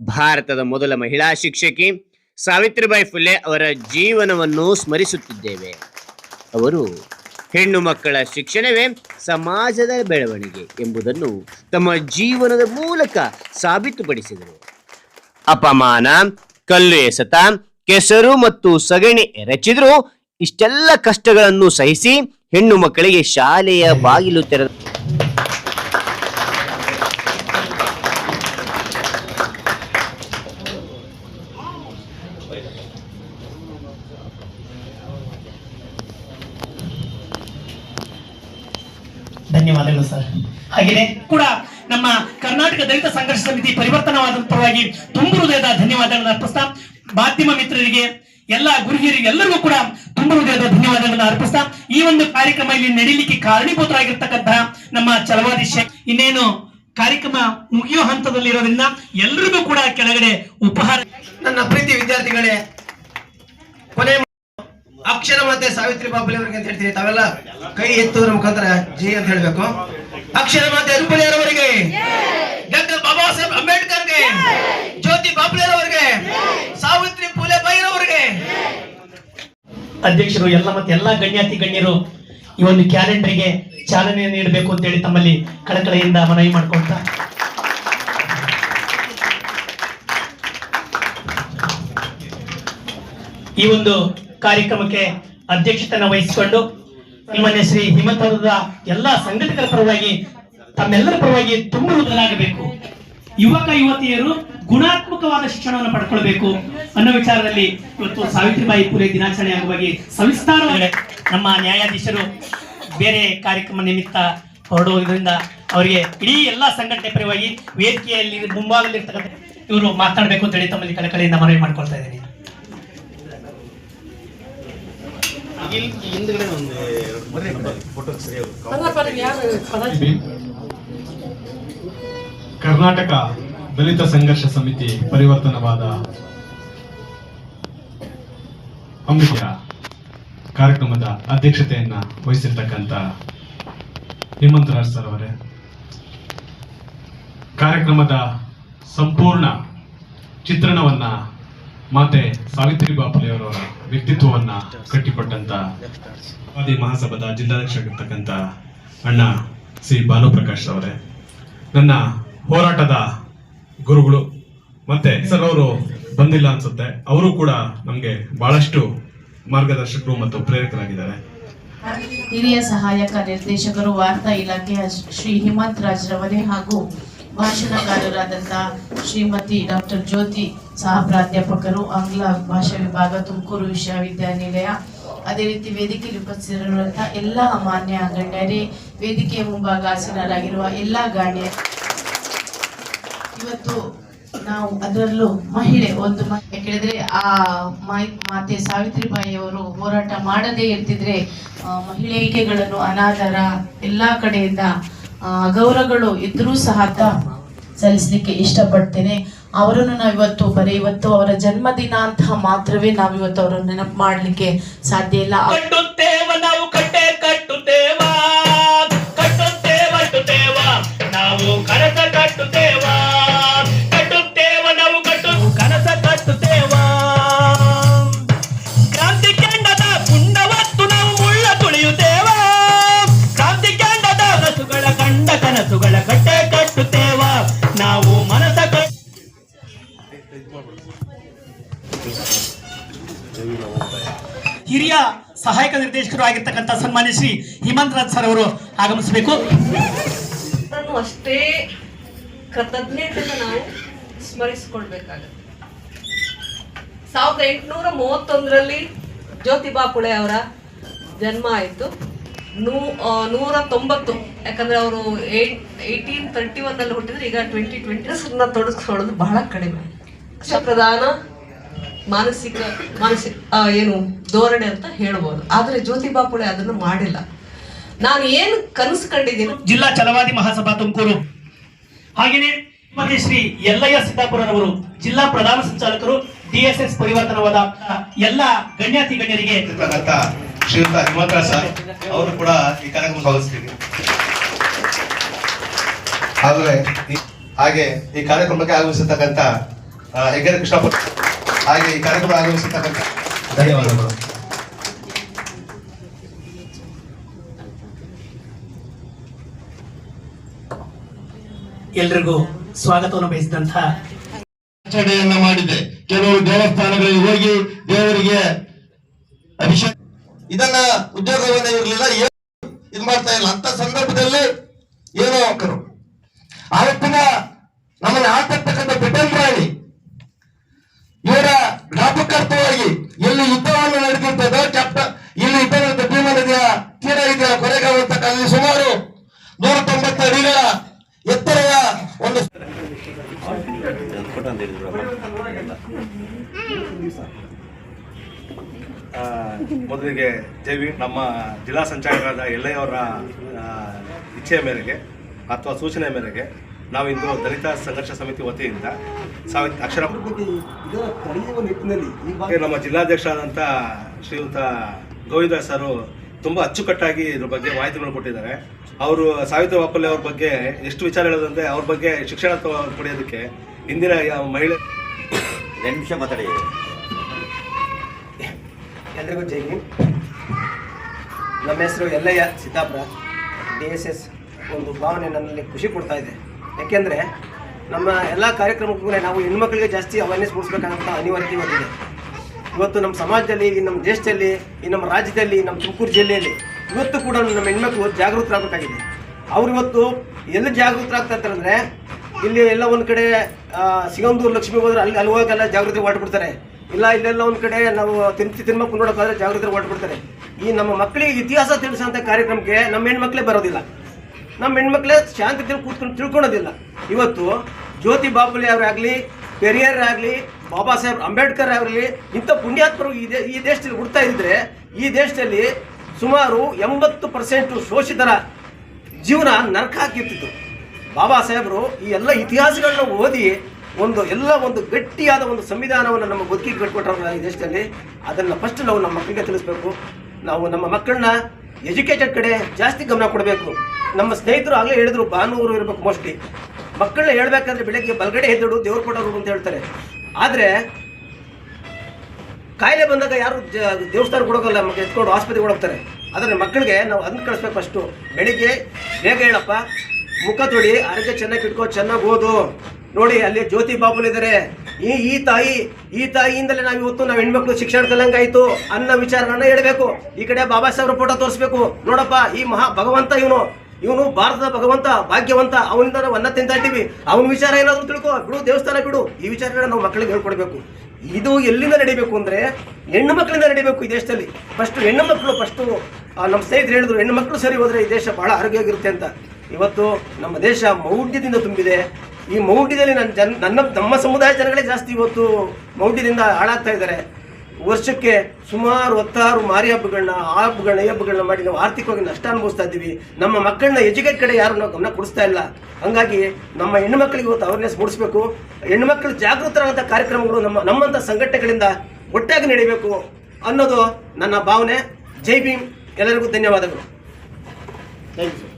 ಭಾರತದ ಮೊದಲ ಮಹಿಳಾ ಶಿಕ್ಷಕಿ ಸಾವಿತ್ರಿಬಾಯಿ ಫುಲೆ ಅವರ ಜೀವನವನ್ನು ಸ್ಮರಿಸುತ್ತಿದ್ದೇವೆ. ಅವರು ಹೆಣ್ಣು ಮಕ್ಕಳ ಶಿಕ್ಷಣವೇ ಸಮಾಜದ ಬೆಳವಣಿಗೆ ಎಂಬುದನ್ನು ತಮ್ಮ ಜೀವನದ ಮೂಲಕ ಸಾಬೀತುಪಡಿಸಿದರು. ಅಪಮಾನ, ಕಲ್ಲು ಎಸೆತ, ಕೆಸರು ಮತ್ತು ಸಗಣಿ ಎರಚಿದ್ರು, ಇಷ್ಟೆಲ್ಲ ಕಷ್ಟಗಳನ್ನು ಸಹಿಸಿ ಹೆಣ್ಣು ಮಕ್ಕಳಿಗೆ ಶಾಲೆಯ ಬಾಗಿಲು ತೆರೆದ ಧನ್ಯವಾದಗಳು ಸರ್. ಹಾಗೇನೆ ಕೂಡ ನಮ್ಮ ಕರ್ನಾಟಕ ದಲಿತ ಸಂಘರ್ಷ ಸಮಿತಿ ಪರಿವರ್ತನವಾದ ಪರವಾಗಿ ತುಂಬು ಹೃದಯದ ಧನ್ಯವಾದಗಳನ್ನು ಅರ್ಪಿಸ್ತಾ ಮಾಧ್ಯಮ ಮಿತ್ರರಿಗೆ, ಎಲ್ಲ ಗುರುಹಿಯರಿಗೆ, ಎಲ್ಲರಿಗೂ ಕೂಡ ತುಂಬ ಹೃದಯದ ಧನ್ಯವಾದಗಳನ್ನು ಅರ್ಪಿಸ್ತಾ ಈ ಒಂದು ಕಾರ್ಯಕ್ರಮ ಇಲ್ಲಿ ನಡೀಲಿಕ್ಕೆ ಕಾರಣೀಭೂತರಾಗಿರ್ತಕ್ಕಂತಹ ನಮ್ಮ ಚಲವಾದಿ ಇನ್ನೇನು ಕಾರ್ಯಕ್ರಮ ಮುಗಿಯೋ ಹಂತದಲ್ಲಿರೋದ್ರಿಂದ ಎಲ್ರಿಗೂ ಕೂಡ ಕೆಳಗಡೆ ಉಪಹಾರ ನನ್ನ ಪ್ರೀತಿ ವಿದ್ಯಾರ್ಥಿಗಳೇ ಕೊನೆ ಅಕ್ಷರ ಮಾತೆ ಸಾವಿತ್ರಿ ಬಾಬುಲಿ ಅವರಿಗೆ ಅಂತ ಹೇಳ್ತೀನಿ. ತಾವೆಲ್ಲ ಕೈ ಎತ್ತುವುದರ ಮುಖಾಂತರ ಜಿ ಅಂತ ಹೇಳ್ಬೇಕು. ಅಕ್ಷರ ಮಾತೆ ಅರುಪಲಿಯವರಿಗೆ ಡಾಕ್ಟರ್ ಬಾಬಾ ಸಾಹೇಬ್ ಅಂಬೇಡ್ಕರ್ಗೆ ಜ್ಯೋತಿ ಬಾಬುಲಿಯವರಿಗೆ ಸಾವಿತ್ರಿ ಪೂಲೆ ಬೈರವರಿಗೆ ಅಧ್ಯಕ್ಷರು ಎಲ್ಲ ಮತ್ತೆ ಎಲ್ಲಾ ಗಣ್ಯಾತಿ ಗಣ್ಯರು ಈ ಒಂದು ಕ್ಯಾಲೆಂಡರ್ಗೆ ಚಾಲನೆ ನೀಡಬೇಕು ಅಂತ ಹೇಳಿ ತಮ್ಮಲ್ಲಿ ಕಳಕಳೆಯಿಂದ ಮನವಿ ಮಾಡ್ಕೊಳ್ತಾ. ಈ ಒಂದು ಕಾರ್ಯಕ್ರಮಕ್ಕೆ ಅಧ್ಯಕ್ಷತೆಯನ್ನು ವಹಿಸಿಕೊಂಡು ನಿಮ್ಮನೆ ಶ್ರೀ ಹಿಮಂತದ ಎಲ್ಲಾ ಸಂಘಟಕರ ಪರವಾಗಿ, ತಮ್ಮೆಲ್ಲರ ಪರವಾಗಿ ತುಂಬ ಬದಲಾಗಬೇಕು ಯುವಕ, ಯುವತಿಯರು ಗುಣಾತ್ಮಕವಾದ ಶಿಕ್ಷಣವನ್ನು ಪಡ್ಕೊಳ್ಬೇಕು ಅನ್ನೋ ವಿಚಾರದಲ್ಲಿ ಇವತ್ತು ಸಾವಿತ್ರಿಬಾಯಿ ಪುಲೆ ದಿನಾಚರಣೆ ಅಂಗವಾಗಿ ಸವಿಸ್ತಾರವಾಗಿ ನಮ್ಮ ನ್ಯಾಯಾಧೀಶರು ಬೇರೆ ಕಾರ್ಯಕ್ರಮ ನಿಮಿತ್ತ ಹೊರಡುವುದರಿಂದ ಅವರಿಗೆ ಇಡೀ ಎಲ್ಲಾ ಸಂಘಟನೆ ಪರವಾಗಿ ವೇದಿಕೆಯಲ್ಲಿ ಮುಂಭಾಗದಲ್ಲಿರ್ತಕ್ಕಂಥ ಇವರು ಮಾತನಾಡಬೇಕು ಅಂತ ಹೇಳಿ ತಮ್ಮಲ್ಲಿ ಕಳಕಳಿಯಿಂದ ಮನವಿ ಮಾಡ್ಕೊಳ್ತಾ ಇದ್ದೀನಿ. ಕರ್ನಾಟಕ ದಲಿತ ಸಂಘರ್ಷ ಸಮಿತಿ ಪರಿವರ್ತನವಾದ ಹಮ್ಮಿಕೆಯ ಕಾರ್ಯಕ್ರಮದ ಅಧ್ಯಕ್ಷತೆಯನ್ನ ವಹಿಸಿರ್ತಕ್ಕಂಥ ಹೇಮಂತರಾಜ್ ಸರ್ ಅವರೇ. ಕಾರ್ಯಕ್ರಮದ ಸಂಪೂರ್ಣ ಚಿತ್ರಣವನ್ನ ಮಾತೆ ಸಾವಿತ್ರಿ ಬಾಪುಲೆಯವರವರ ವ್ಯಕ್ತಿತ್ವವನ್ನ ಕಟ್ಟಿಕೊಟ್ಟಂತ ಮಹಾಸಭಾದ ಜಿಲ್ಲಾಧ್ಯಕ್ಷರಾಗಿರ್ತಕ್ಕಂಥ ಅಣ್ಣ ಸಿ ಭಾನುಪ್ರಕಾಶ್ ಅವರೇ. ನನ್ನ ಹೋರಾಟದ ಗುರುಗಳು. ಮತ್ತೆ ಸರ್, ಅವರು ಬಂದಿಲ್ಲ ಅನ್ಸುತ್ತೆ. ಅವರು ಕೂಡ ನಮ್ಗೆ ಬಹಳಷ್ಟು ಮಾರ್ಗದರ್ಶಕರು ಮತ್ತು ಪ್ರೇರಕರಾಗಿದ್ದಾರೆ. ಹಿರಿಯ ಸಹಾಯಕ ನಿರ್ದೇಶಕರು, ವಾರ್ತಾ ಇಲಾಖೆಯ ಶ್ರೀ ಹಿಮಂತ್ ರಾಜ್ ರವರೇ ಹಾಗೂ ಭಾಷಣಕಾರರಾದಂತಹ ಶ್ರೀಮತಿ ಡಾಕ್ಟರ್ ಜ್ಯೋತಿ ಸಹ ಪ್ರಾಧ್ಯಾಪಕರು, ಆಂಗ್ಲ ಭಾಷಾ ವಿಭಾಗ, ತುಮಕೂರು ವಿಶ್ವವಿದ್ಯಾನಿಲಯ, ಅದೇ ರೀತಿ ವೇದಿಕೆಯಲ್ಲಿ ಉಪಸ್ಥಿತರಿರುವಂತಹ ಎಲ್ಲ ಮಾನ್ಯ ಗಣ್ಯರೇ, ವೇದಿಕೆಯ ಮುಂಭಾಗ ಆಸೀನರಾಗಿರುವ ಎಲ್ಲ ಗಣ್ಯ ಇವತ್ತು ನಾವು ಅದರಲ್ಲೂ ಮಹಿಳೆ, ಒಂದು ಮಹಿಳೆ ಕೇಳಿದ್ರೆ, ಆ ಮಾತೆ ಸಾವಿತ್ರಿಬಾಯಿ ಅವರು ಹೋರಾಟ ಮಾಡದೇ ಇರ್ತಿದ್ರೆ ಮಹಿಳೆಯಿಕೆಗಳನ್ನು ಅನಾದರ ಎಲ್ಲಾ ಕಡೆಯಿಂದ ಗೌರವಗಳು ಇದ್ರೂ ಸಹ ಸಲ್ಲಿಸ್ಲಿಕ್ಕೆ ಇಷ್ಟಪಡ್ತೇನೆ. ಅವರನ್ನು ನಾವು ಇವತ್ತು ಬರೀ ಇವತ್ತು ಅವರ ಜನ್ಮದಿನ ಅಂತ ಮಾತ್ರವೇ ನಾವು ಇವತ್ತು ಅವರನ್ನು ನೆನಪು ಮಾಡಲಿಕ್ಕೆ ಸಾಧ್ಯ ಇಲ್ಲ. ಹಿರಿಯ ಸಹಾಯಕ ನಿರ್ದೇಶಕರು ಆಗಿರ್ತಕ್ಕಂಥ ಸನ್ಮಾನ್ಯ ಶ್ರೀ ಹಿಮಂತ್ ರಾಜ್ ಸರ್ ಅವರು ಆಗಮಿಸಬೇಕು. ಅಷ್ಟೇ ಕೃತಜ್ಞತೆಯನ್ನು ನಾವು ಸ್ಮರಿಸಿಕೊಳ್ಬೇಕಾಗತ್ತೆ. ಸಾವಿರದ ಎಂಟುನೂರ ಮೂವತ್ತೊಂದರಲ್ಲಿ ಜ್ಯೋತಿಬಾ ಪುಳೆ ಅವರ ಜನ್ಮ ಆಯಿತು. ನೂ ನೂರ ತೊಂಬತ್ತು ಯಾಕಂದ್ರೆ ಅವರು ಏಯ್ಟೀನ್ ತರ್ಟಿ ಒನ್ನಲ್ಲಿ ಹುಟ್ಟಿದ್ರೆ, ಈಗ ಟ್ವೆಂಟಿ ಟ್ವೆಂಟಿ ತೊಡಗಿಸ್ಕೊಳ್ಳೋದು ಬಹಳ ಕಡಿಮೆ. ಪ್ರಧಾನ ಮಾನಸಿಕ ಮಾನಸಿಕ ಏನು ಧೋರಣೆ ಅಂತ ಹೇಳ್ಬೋದು. ಆದರೆ ಜ್ಯೋತಿಬಾ ಪುಳೆ ಅದನ್ನು ಮಾಡಿಲ್ಲ. ನಾನು ಏನು ಕನಸು ಕಂಡಿದ್ದೀನಿ? ಜಿಲ್ಲಾ ಚಲವಾದಿ ಮಹಾಸಭಾ ತುಮಕೂರು. ಹಾಗೆಯೇ ಮತ್ತೆ ಶ್ರೀ ಎಲ್ಲಯ್ಯ ಸಿದ್ದಾಪುರರವರು ಜಿಲ್ಲಾ ಪ್ರಧಾನ ಸಂಚಾಲಕರು ಡಿಎಸ್ಎಸ್ ಪರಿವರ್ತನವಾದ ಎಲ್ಲ ಗಣ್ಯಾತಿ ಗಣ್ಯರಿಗೆ ಶ್ರೀಯುತ ಹಿಮಂತರಾಜ್ ಸರ್ ಅವರು ಕೂಡ ಈ ಕಾರ್ಯಕ್ರಮ ಭಾಗವಹಿಸ್ತೀವಿ ಆದರೆ ಈ- ಹಾಗೆ ಈ ಕಾರ್ಯಕ್ರಮಕ್ಕೆ ಆಗಮಿಸಿರ್ತಕ್ಕಂಥ ಆ, ಹೆಗ್ಗೆರೆ ಕೃಷ್ಣಪ್ಪ ಹಾಗೆ ಈ ಕಾರ್ಯಕ್ರಮ ಆಗಮಿಸಿರ್ತಕ್ಕಂಥ ಧನ್ಯವಾದಗಳು. ಎಲ್ರಿಗೂ ಸ್ವಾಗತವನ್ನು ಬಯಸಿದಂತಹ ಆಚರಣೆಯನ್ನ ಮಾಡಿದೆ. ಕೆಲವು ದೇವಸ್ಥಾನಗಳಿಗೆ ಹೋಗಿ ದೇವರಿಗೆ ಅಭಿಷೇಕ ಇದನ್ನ ಉದ್ಯೋಗವನ್ನ ಇರಲಿಲ್ಲ ಇದು ಮಾಡ್ತಾ ಇಲ್ಲ. ಅಂತ ಸಂದರ್ಭದಲ್ಲಿ ಏನೋ ಹಾಕರು ಆವತ್ತಿನ ನಮ್ಮನ್ನು ಆಳ್ತಕ್ಕಂಥ ಬ್ರಿಟನ್ ರಾಣಿ ಇವರ ಜ್ಞಾಪಕಾರ್ಥವಾಗಿ ಎಲ್ಲಿ ಯುದ್ಧವನ್ನು ನಡೆದಿರ್ತದೋ ಕೆಪ್ಟ ಇಲ್ಲಿ ಯುದ್ಧ ನಡೆದ ಭೀಮಾ ನದಿಯ ತೀರ ಇದೆಯ ಕೊರೆಗಾಂವ್ ಅಂತ ಅಲ್ಲಿ ಸುಮಾರು ನೂರ ತೊಂಬತ್ತು ಅಡಿಗಳ ಎತ್ತರದ ಒಂದು ಆ, ಮೊದಲಿಗೆ ಜೈವಿ ನಮ್ಮ ಜಿಲ್ಲಾ ಸಂಚಾಲಕರಾದ ಎಲ್ಲಯ್ಯವರ ಆ, ಇಚ್ಛೆಯ ಮೇರೆಗೆ ಅಥವಾ ಸೂಚನೆ ಮೇರೆಗೆ ನಾವಿಂದು ದಲಿತ ಸಂಘರ್ಷ ಸಮಿತಿ ವತಿಯಿಂದ ಸಾವಿರ ಅಕ್ಷರ ನಮ್ಮ ಜಿಲ್ಲಾಧ್ಯಕ್ಷರಾದಂಥ ಶ್ರೀಯುತ ಗೋವಿಂದ ಸರು ತುಂಬ ಅಚ್ಚುಕಟ್ಟಾಗಿ ಇದ್ರ ಬಗ್ಗೆ ಮಾಹಿತಿಗಳನ್ನು ಕೊಟ್ಟಿದ್ದಾರೆ. ಅವರು ಸಾವಿತ್ರಿ ಬಾಪಲ್ಲೆ ಅವ್ರ ಬಗ್ಗೆ ಎಷ್ಟು ವಿಚಾರ ಹೇಳೋದಂದ್ರೆ ಅವ್ರ ಬಗ್ಗೆ ಶಿಕ್ಷಣ ಪಡೆಯೋದಕ್ಕೆ ಇಂದಿನ ಮಹಿಳೆ ಎರಡು ನಿಮಿಷ ಮಾತಾಡಿ. ಎಲ್ರಿಗೂ ಜೈ ನಮ್ಮ ಹೆಸರು Ellayya Siddapura. D S S ಒಂದು ಭಾವನೆ ನನ್ನಲ್ಲಿ ಖುಷಿ ಕೊಡ್ತಾ ಇದೆ. ಯಾಕೆಂದರೆ ನಮ್ಮ ಎಲ್ಲ ಕಾರ್ಯಕ್ರಮಕ್ಕೂ ನಾವು ಹೆಣ್ಮಕ್ಳಿಗೆ ಜಾಸ್ತಿ ಅವೇರ್ನೆಸ್ ಮೂಡಿಸ್ಬೇಕಾದಂಥ ಅನಿವಾರ್ಯತೆ ಇವತ್ತಿದೆ ಇವತ್ತು ನಮ್ಮ ಸಮಾಜದಲ್ಲಿ ಈ ನಮ್ಮ ದೇಶದಲ್ಲಿ ಈ ನಮ್ಮ ರಾಜ್ಯದಲ್ಲಿ, ನಮ್ಮ ತುಮಕೂರು ಜಿಲ್ಲೆಯಲ್ಲಿ ಇವತ್ತು ಕೂಡ ನಮ್ಮ ಹೆಣ್ಮಕ್ಳು ಜಾಗೃತರಾಗಬೇಕಾಗಿದೆ. ಅವ್ರು ಇವತ್ತು ಎಲ್ಲಿ ಜಾಗೃತರಾಗ್ತಾ ಇರ್ತಾರೆ ಅಂದರೆ ಇಲ್ಲಿ ಎಲ್ಲ ಒಂದು ಕಡೆ ಸಿಗಂದೂರು ಲಕ್ಷ್ಮಿ ಹೋದ್ರೆ ಅಲ್ಲಿ ಅಲ್ಲಿ ಹೋಗಲ್ಲ ಜಾಗೃತಿ ಹೊರಟ್ಬಿಡ್ತಾರೆ ಇಲ್ಲ ಇಲ್ಲೆಲ್ಲ ಒಂದು ಕಡೆ ನಾವು ತಿಂತಿ ತಿನ್ಮಕ್ ನೋಡೋಕ್ಕಾದ್ರೆ ಜಾಗೃತಿ ಹೊರಟ್ಬಿಡ್ತಾರೆ ಈ ನಮ್ಮ ಮಕ್ಕಳಿಗೆ ಇತಿಹಾಸ ತಿಳಿಸೋಂಥ ಕಾರ್ಯಕ್ರಮಕ್ಕೆ ನಮ್ಮ ಹೆಣ್ಮಕ್ಳೇ ಬರೋದಿಲ್ಲ. ನಮ್ಮ ಹೆಣ್ಮಕ್ಳೇ ಶಾಂತಿ ಕೂತ್ಕೊಂಡು ತಿಳ್ಕೊಳೋದಿಲ್ಲ ಇವತ್ತು ಜ್ಯೋತಿ ಬಾಪುಲೆ ಅವರಾಗಲಿ, ಪೆರಿಯರ್ ಆಗಲಿ, ಬಾಬಾ ಸಾಹೇಬ್ ಅಂಬೇಡ್ಕರ್ ಆಗಲಿ, ಇಂಥ ಪುಣ್ಯಾತ್ಮರು ಈ ಈ ದೇಶದಲ್ಲಿ ಹುಡ್ತಾ ಇದ್ರೆ ಈ ದೇಶದಲ್ಲಿ ಸುಮಾರು ಎಂಬತ್ತು ಪರ್ಸೆಂಟು ಶೋಷಿತರ ಜೀವನ ನರಕ ಹಾಕಿರ್ತಿತ್ತು. ಬಾಬಾ ಸಾಹೇಬರು ಈ ಎಲ್ಲ ಇತಿಹಾಸಗಳನ್ನ ಓದಿ ಒಂದು ಎಲ್ಲ ಒಂದು ಗಟ್ಟಿಯಾದ ಒಂದು ಸಂವಿಧಾನವನ್ನು ನಮ್ಮ ಬದುಕಿಗೆ ಕಟ್ಕೊಟ್ರಲ್ಲ ಈ ದೇಶದಲ್ಲಿ, ಅದನ್ನು ಫಸ್ಟ್ ನಾವು ನಮ್ಮ ಮಕ್ಕಳಿಗೆ ತಿಳಿಸ್ಬೇಕು. ನಾವು ನಮ್ಮ ಮಕ್ಕಳನ್ನ ಎಜುಕೇಟೆಡ್ ಕಡೆ ಜಾಸ್ತಿ ಗಮನ ಕೊಡಬೇಕು. ನಮ್ಮ ಸ್ನೇಹಿತರು ಆಗಲೇ ಹೇಳಿದ್ರು, ಭಾನುವರು ಇರಬೇಕು ಮೋಸ್ಟ್ಲಿ ಮಕ್ಕಳನ್ನ ಹೇಳ್ಬೇಕಾದ್ರೆ ಬೆಳಗ್ಗೆ ಬಲಗಡೆ ಎದ್ದಿಡು ದೇವ್ರ ಕೊಡೋರು ಅಂತ ಹೇಳ್ತಾರೆ. ಆದರೆ, ಕಾಯಿಲೆ ಬಂದಾಗ ಯಾರು ದೇವಸ್ಥಾನಕ್ಕೆ ಕೊಡೋಕಲ್ಲ ಮಕ್ಕಳು ಎತ್ಕೊಂಡು ಆಸ್ಪತ್ರೆಗೆ ಹೋಗ್ತಾರೆ. ಆದರೆ ಮಕ್ಕಳಿಗೆ ನಾವು ಅದನ್ನ ಕಳಿಸ್ಬೇಕು ಫಸ್ಟು ಬೆಳಿಗ್ಗೆ, ಬೇಗ ಹೇಳಪ್ಪ. ಮುಖ ತೊಡಿ, ಆರೋಗ್ಯ ಚೆನ್ನಾಗಿ ಇಟ್ಕೋ, ಚೆನ್ನಾಗಿ ಓದು. ನೋಡಿ, ಅಲ್ಲಿ ಜ್ಯೋತಿ ಬಾಬುಲ್ ಇದ್ದಾರೆ ಈ ಈ ತಾಯಿ, ಈ ತಾಯಿಯಿಂದಲೇ ನಾವು ಇವತ್ತು ನಾವು ಹೆಣ್ಮಕ್ಳು ಶಿಕ್ಷಣ ಕಲಂಗಾಯ್ತು ಅನ್ನೋ ವಿಚಾರಗಳನ್ನ ಹೇಳಬೇಕು. ಈ ಕಡೆ ಬಾಬಾ ಸಾಹೇಬ್ರ ಫೋಟೋ ತೋರಿಸ್ಬೇಕು. ನೋಡಪ್ಪ, ಈ ಮಹಾ ಭಗವಂತ ಇವನು. ಇವನು ಭಾರತದ ಭಗವಂತ, ಭಾಗ್ಯವಂತ. ಅವನಿಂದ ನಾವು ಅನ್ನ ತಿಂತಾ ಇದ್ದೀವಿ. ಅವನ ವಿಚಾರ ಏನಾದ್ರು ತಿಳ್ಕೊ. ಬಿಡು, ದೇವಸ್ಥಾನ ಬಿಡು. ಈ ವಿಚಾರಗಳನ್ನ ನಾವು ಮಕ್ಕಳಿಗೆ ಹೇಳ್ಕೊಡ್ಬೇಕು. ಇದು ಎಲ್ಲಿಂದ ನಡಿಬೇಕು ಅಂದ್ರೆ ಹೆಣ್ಣು ಮಕ್ಕಳಿಂದ ನಡಿಬೇಕು ಈ ದೇಶದಲ್ಲಿ. ಫಸ್ಟ್ ಹೆಣ್ಣು ಮಕ್ಕಳು ಫಸ್ಟು ನಮ್ಮ ಸ್ನೇಹಿತರು ಹೇಳಿದ್ರು, ಹೆಣ್ಣು ಮಕ್ಕಳು ಸರಿ ಹೋದರೆ ಈ ದೇಶ ಬಹಳ ಆರೋಗ್ಯವಾಗಿರುತ್ತೆ ಅಂತ. ಇವತ್ತು ನಮ್ಮ ದೇಶ ಮೌಢ್ಯದಿಂದ ತುಂಬಿದೆ. ಈ ಮೌಢ್ಯದಲ್ಲಿ ನನ್ನ ಜನ, ನನ್ನ, ನಮ್ಮ ಸಮುದಾಯ ಜನಗಳೇ ಜಾಸ್ತಿ ಇವತ್ತು ಮೌಢ್ಯದಿಂದ ಹಾಳಾಗ್ತಾ ಇದ್ದಾರೆ. ವರ್ಷಕ್ಕೆ ಸುಮಾರು ಹತ್ತಾರು ಮಾರಿ ಹಬ್ಬಗಳನ್ನ ಆ ಹಬ್ಬಗಳನ್ನ ಈ ಹಬ್ಬಗಳನ್ನ ಮಾಡಿ ನಾವು ಆರ್ಥಿಕವಾಗಿ ನಷ್ಟ ಅನುಭವಿಸ್ತಾ ಇದ್ದೀವಿ. ನಮ್ಮ ಮಕ್ಕಳನ್ನ ಎಜುಕೇಟ್ ಕಡೆ ಯಾರು ನಾವು ಗಮನ ಕೊಡಿಸ್ತಾ ಇಲ್ಲ. ಹಂಗಾಗಿ ನಮ್ಮ ಹೆಣ್ಣು ಮಕ್ಕಳಿಗೆ ಇವತ್ತು ಅವೇರ್ನೆಸ್ ಮೂಡಿಸಬೇಕು. ಹೆಣ್ಣು ಮಕ್ಕಳು ಜಾಗೃತರಾದಂಥ ಕಾರ್ಯಕ್ರಮಗಳು ನಮ್ಮ, ನಮ್ಮಂಥ ಸಂಘಟನೆಗಳಿಂದ ಒಟ್ಟಾಗಿ ನಡೀಬೇಕು ಅನ್ನೋದು ನನ್ನ ಭಾವನೆ. ಜೈ ಭೀಮ್. ಎಲ್ಲರಿಗೂ ಧನ್ಯವಾದಗಳು. Thank you